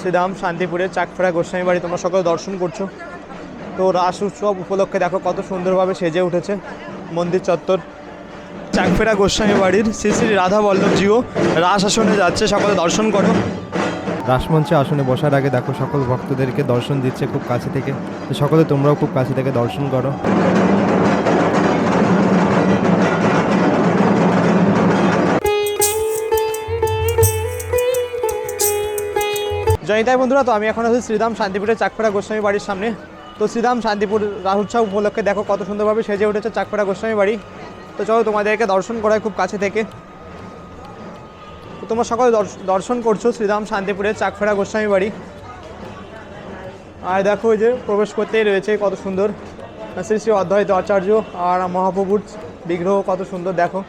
শ্রীধাম শান্তিপুরের চাকফেরা গোস্বামী বাড়ি তোমরা সকলে দর্শন করছ। তো রাস উৎসব উপলক্ষে দেখো কত সুন্দরভাবে সেজে উঠেছে মন্দির চত্বর। চাকফেরা গোস্বামী বাড়ির শ্রী শ্রী রাধা বল্লভজিও রাস আসনে যাচ্ছে, সকলে দর্শন করো। রাসমঞ্চে আসনে বসার আগে দেখো সকল ভক্তদেরকে দর্শন দিচ্ছে খুব কাছে থেকে। সকলে তোমরাও খুব কাছে থেকে দর্শন করো। জয়িতাই বন্ধুরা, তো আমি এখন আছি শ্রীধাম শান্তিপুরের চাকপাড়া গোস্বামী বাড়ির সামনে। তো শ্রীধাম শান্তিপুর উৎসব উপলক্ষে দেখো কত সুন্দরভাবে সেজে উঠেছে চাকফেরা গোস্বামী বাড়ি। তো চলো তোমাদেরকে দর্শন করায় খুব কাছে থেকে। তো তোমরা সকলে দর্শ- দর্শন করছ শ্রীধাম শান্তিপুরের চাকফেরা গোস্বামী বাড়ি। আর দেখো ওই যে প্রবেশ করতেই রয়েছে কত সুন্দর। শ্রী শ্রী অদ্বৈত আচার্য আর মহাপ্রভুর বিগ্রহ কত সুন্দর, দেখো।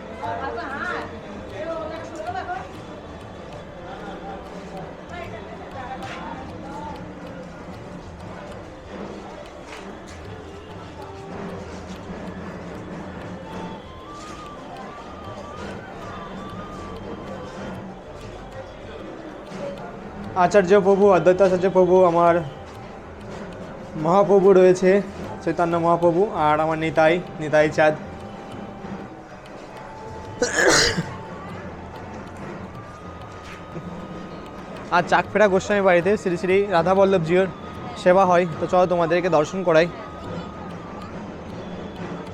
আচার্য প্রভু অদ্বৈত আচার্য প্রভু, আমার মহাপ্রভু রয়েছে, চৈতন্য মহাপ্রভু আর আমার নিতাই নিতাই চাঁদ। আর চাকফেরা গোস্বামী বাড়িতে শ্রী শ্রী রাধা বল্লভজিওর সেবা হয়। তো চলো তোমাদেরকে দর্শন করাই।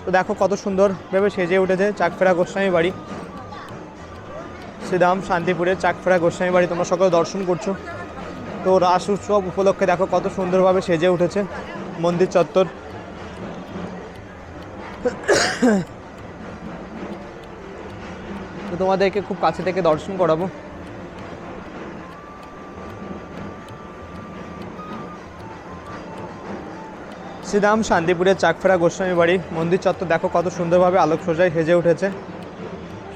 তো দেখো কত সুন্দর ভেবে সেজে উঠেছে চাকফেরা গোস্বামী বাড়ি। শ্রীধাম শান্তিপুরের চাকফেরা গোস্বামী বাড়ি তোমরা সকলে দর্শন করছ। তো রাস উৎসব উপলক্ষে দেখো কত সুন্দরভাবে সেজে উঠেছে মন্দির চত্বর। তো তোমাদেরকে খুব কাছে থেকে দর্শন করাবো। শ্রীধাম শান্তিপুরের চাকফেরা গোস্বামী বাড়ি মন্দির চত্বর দেখো কত সুন্দরভাবে আলোক সজ্জায় সেজে উঠেছে।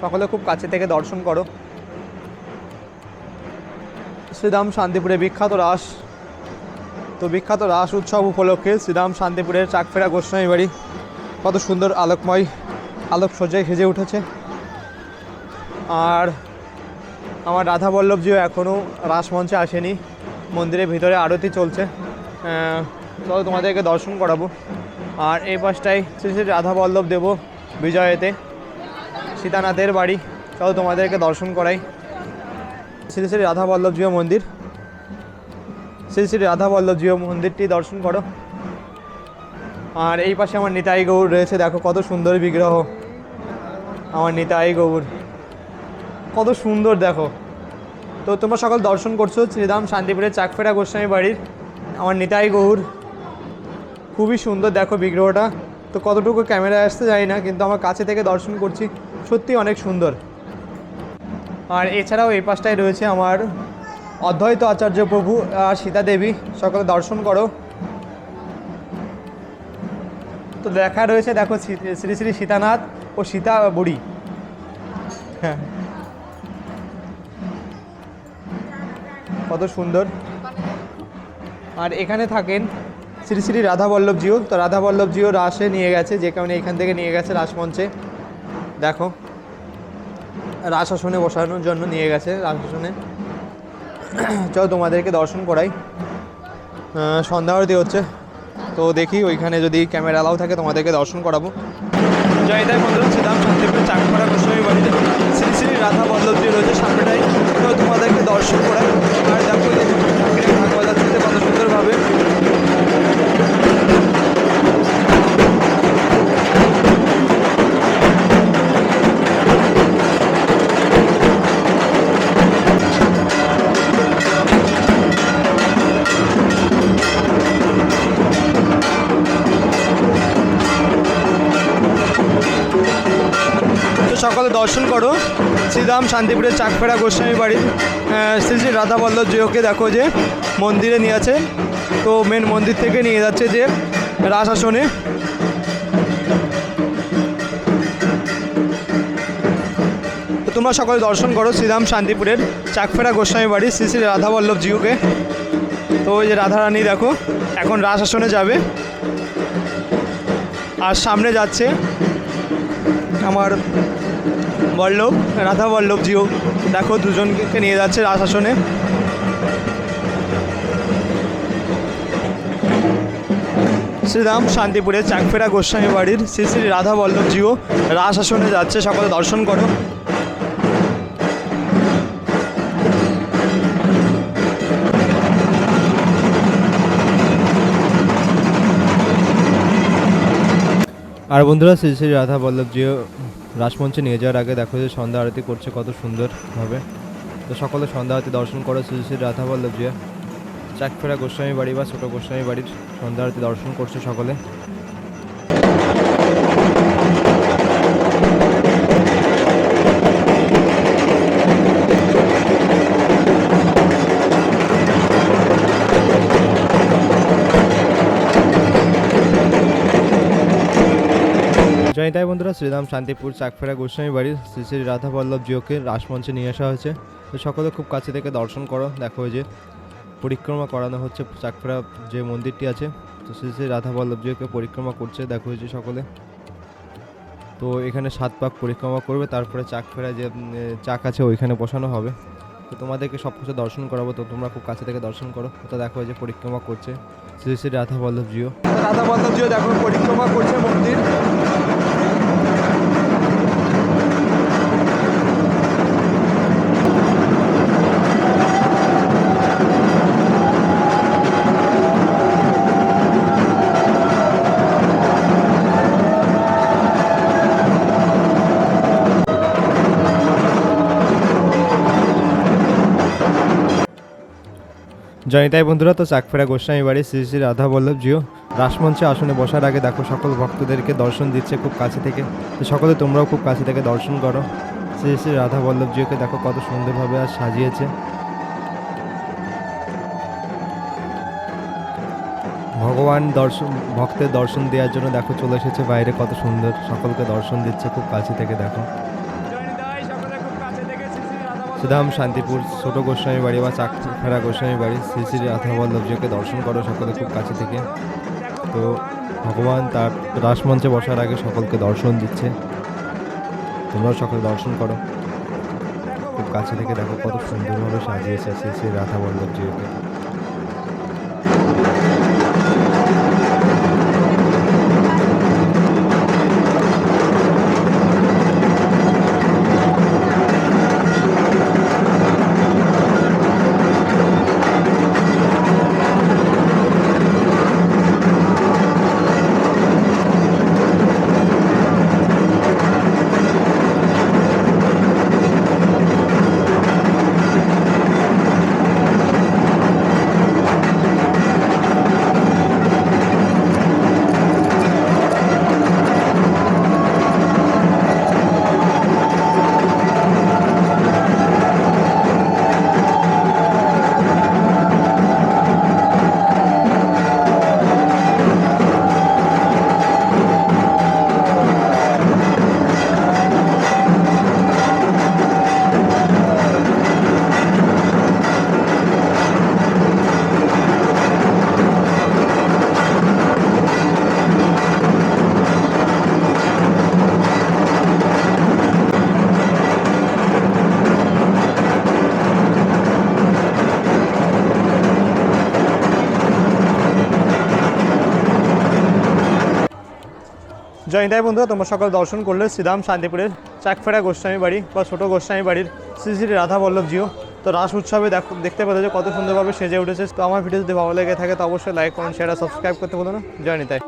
সকলে খুব কাছে থেকে দর্শন করো। শ্রীধাম শান্তিপুরে বিখ্যাত রাস। তো বিখ্যাত রাস উৎসব উপলক্ষে শ্রীরাম শান্তিপুরের চাকফেরা গোস্বামী বাড়ি। কত সুন্দর আলোকময় আলোক সজ্জায় সেজে উঠেছে। আর আমার রাধা বল্লভজিও এখনও রাসমঞ্চে আসেনি। মন্দিরের ভিতরে আরতি চলছে। চলো তোমাদেরকে দর্শন করাবো। আর এই পাশটায় শ্রী শ্রী রাধা বল্লভ দেব বিজয়েতে। সীতানাথের বাড়ি। চলো তোমাদেরকে দর্শন করাই। শ্রী শ্রী রাধা বল্লভ জিও মন্দির। শ্রী শ্রী রাধা বল্লভ জিও মন্দিরটি দর্শন করো। আর এই পাশে আমার নিতাই গৌর রয়েছে, দেখো কত সুন্দর বিগ্রহ। আমার নিতাই গৌর, কত সুন্দর দেখো। তো তোমরা সকল দর্শন করছ, শ্রীধাম শান্তিপুরের চাকফেরা গোস্বামী বাড়ির। আমার নিতাই গৌর, খুবই সুন্দর দেখো বিগ্রহটা। তো কতটুকু ক্যামেরায় আসতে যাই না, কিন্তু আমার কাছে থেকে দর্শন করছি সত্যি অনেক সুন্দর। আর এছাড়াও এই পাশটায় রয়েছে আমার অদ্বৈত আচার্য প্রভু আর সীতা দেবী। সকলে দর্শন করো। তো দেখা রয়েছে, দেখো শ্রী- শ্রী সীতানাথ ও সীতা বুড়ি। হ্যাঁ। কত সুন্দর। আর এখানে থাকেন শ্রী শ্রী রাধা বল্লভজিও তো রাধা বল্লভজিও রাসে নিয়ে গেছে, যে কারণে এখান থেকে নিয়ে গেছে রাসমঞ্চে। দেখো। রাস আসনে বসানোর জন্য নিয়ে গেছে রাজশাসনে। চলো তোমাদেরকে দর্শন করাই। আহ, সন্ধ্যা আরতি হচ্ছে। তো দেখি ওইখানে যদি ক্যামেরা অ্যালাউ থাকে তোমাদেরকে দর্শন করাবো। জয়দায় বন্ধু ছিলাম শান্তিপুর চাকপাড়া গোস্বামী বাড়িতে। শ্রী শ্রী রাধা বল্লভজি রয়েছে সামনেটাই। তো তোমাদেরকে দর্শন করাই। আর দেখো সকলে দর্শন করো। শ্রীরাম শান্তিপুরের চাকফেরা গোস্বামী বাড়ির শ্রী শ্রী রাধাবল্লভ জিওকে দেখো যে মন্দিরে নিয়ে আছে। তো মেন মন্দির থেকে নিয়ে যাচ্ছে যে রাস আসনে। তোমরা সকলে দর্শন করো শ্রীরাম শান্তিপুরের চাকফেরা গোস্বামী বাড়ি শ্রী শ্রী রাধাবল্লভ জিওকে। তো ওই যে রাধারানী দেখো, এখন রাস আসনে যাবে। আর সামনে যাচ্ছে আমার বল্লভ, রাধা বল্লভজিও দেখো, দুজনকে নিয়ে যাচ্ছে আশাসনে শ্রীরাম শান্তিপুরে চাকফেরা গোস্বামী বাড়ির শ্রী শ্রী রাধা বল্লভজিও রাজ আসনে যাচ্ছে, সকলে দর্শন করো। আর বন্ধুরা, শ্রী শ্রী রাধা বল্লভজিও রাসমঞ্চে নিয়ে যাওয়ার আগে দেখো যে সন্ধ্যা আরতি করছে কত সুন্দরভাবে তো সকলে সন্ধ্যা আরতি দর্শন করো শ্রী শ্রী রাধা বল্লভজিও চাকফেরা গোস্বামী বাড়ি বা ছোটো গোস্বামী বাড়ির সন্ধ্যা আরতি দর্শন করছে সকলে। তাই বন্ধুরা শ্রীরাম শান্তিপুর চাকফেরা গোস্বামী বাড়ির শ্রী শ্রী রাধা বল্লভ জিওকে রাসমঞ্চে নিয়ে আসা হয়েছে। তো সকলে খুব কাছে থেকে দর্শন করো, দেখো যে পরিক্রমা করানো হচ্ছে চাকফেরা যে মন্দিরটি আছে। তো শ্রী শ্রী রাধা বল্লভ জিওকে পরিক্রমা করছে, দেখো যে সকলে। তো এখানে সাত পাক পরিক্রমা করবে, তারপরে চাকফেরা যে চাক আছে ওইখানে বসানো হবে। তো তোমাদেরকে সব কিছু দর্শন করাবো, তো তোমরা খুব কাছে থেকে দর্শন করো। তো দেখো যে পরিক্রমা করছে শ্রী শ্রী রাধা বল্লভ জিও। রাধা বল্লভজিও দেখো পরিক্রমা করছে মন্দির। জনিতাই বন্ধুরা, তো চাকফেরা গোস্বামী বাড়ি শ্রী শ্রী রাধা বল্লভ জিও রাসমঞ্চে আসনে বসার আগে দেখো, সকল ভক্তদেরকে দর্শন দিচ্ছে খুব কাছে থেকে। তো সকলে তোমরাও খুব কাছে থেকে দর্শন করো। শ্রী শ্রী রাধা বল্লভ জিওকে দেখো কত সুন্দরভাবে আর সাজিয়েছে। ভগবান দর্শন, ভক্তের দর্শন দেওয়ার জন্য দেখো চলে এসেছে বাইরে, কত সুন্দর, সকলকে দর্শন দিচ্ছে খুব কাছে থেকে দেখো। সুধাম শান্তিপুর, ছোট গোস্বামী বাড়ি বা চাকফেরা গোস্বামী বাড়ি, শ্রী শ্রী রাধা বল্লভজিকে দর্শন করো সকলে খুব কাছে থেকে। তো ভগবান তার রাসমঞ্চে বসার আগে সকলকে দর্শন দিচ্ছে। তোমরাও সকলে দর্শন করো। খুব কাছে থেকে দেখো কত সুন্দরভাবে সাজিয়েছে শ্রী শ্রী রাধা জয়নিতাই বন্ধুরা, তোমরা সকল দর্শন করলে। শ্রীরাম শান্তিপুরের চাকফেরা গোস্বামী বাড়ি বা ছোটো গোস্বামী বাড়ির শ্রী শ্রী রাধা বল্লভজিও তো রাস উৎসবে দেখো, দেখতে পেলে কত সুন্দরভাবে সেজে উঠেছে। তো আমার ভিডিও যদি ভালো লেগে থাকে, তো অবশ্যই লাইক করুন শেয়ার সাবস্ক্রাইব করতে বলো না। জয়নিতাই